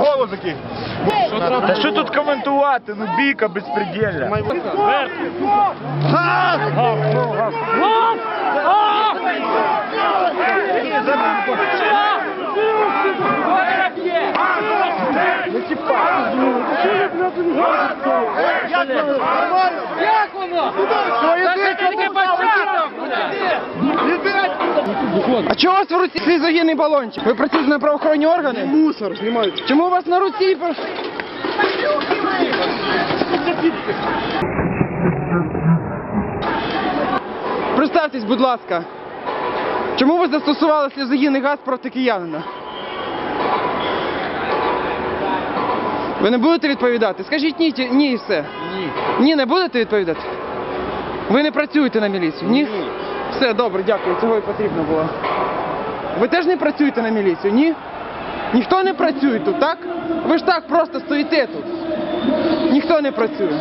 Поліцейський. Та що тут коментувати? Ну бійка безпредельна. Як воно? А чого у вас в руці цей загінний балончик? Ви працюєте на правоохоронні органи? Мусор знімають. Чому у вас на руці? Представтесь, будь ласка. Чому ви застосували сльозогінний газ проти киянина? Ви не будете відповідати? Скажіть ні, ті- ні і все. Ні. Ні, не будете відповідати? Ви не працюєте на міліцію? Ні? Все, добре, дякую, цього і потрібно було. Ви теж не працюєте на міліцію, ні? Ніхто не працює тут, так? Ви ж так просто стоїте тут. Ніхто не працює.